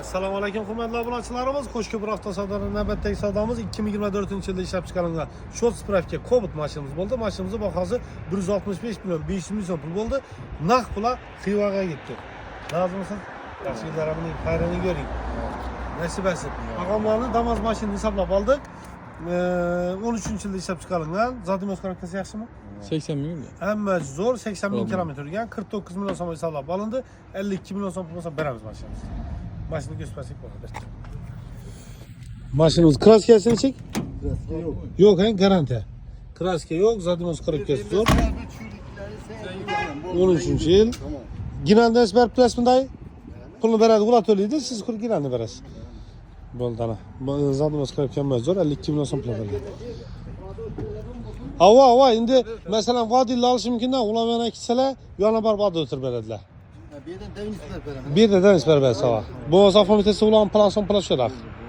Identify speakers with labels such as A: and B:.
A: Assalomu alaykum hurmatli obunachilarimiz qo'shko'pir avtosadoning navbatdagi savdomiz 2024 yilda ishlab chiqarilgan short spravka Cobalt mashinamiz bo'ldi mashinamizni bahosi 165 million 500 ming so'm pul bo'ldi naqd pula Xivaga ketdi rozimisiz yaxshi yillarni xayrini ko'ring nasibasi raqamlarni damas mashinani hisoblab oldik Ee, 13 yilda ishlab chiqarilgan zadimiz ko'rakasi yaxshimi
B: 80 ming
A: hamma zo'r 80 ming
B: Tamam.
A: kilometr yurgan 49 million so'm hisoblab olindi 52 million so'm pul bo'lsa beramiz mashinamizni mashina ko'rsatsak bo'ladi mashinamiz kraskasini chek
C: Yok.
A: yo'q ha garantiya kraska yo'q zadimiz ko'rakkasi zo'r 13 yil
C: Tamam.
A: ginandan berib turasizmi dayı? Pulni beradi ular to'laydi siz ginanni berasiz bo'ldi ana Bu- zadimiz ko'rakkan zo'r 52 million so'm pul beriladi Hava hava endi masalan vodilni olishi mumkinda ular yana ketsalar yana bir vodil o'tirib beradilar
C: Bir yerden devin ister veremem.
A: bir yerdan isbar bersa bu safon bitsa ularni plason pula tushadi
C: Veremem, devin ister veremem.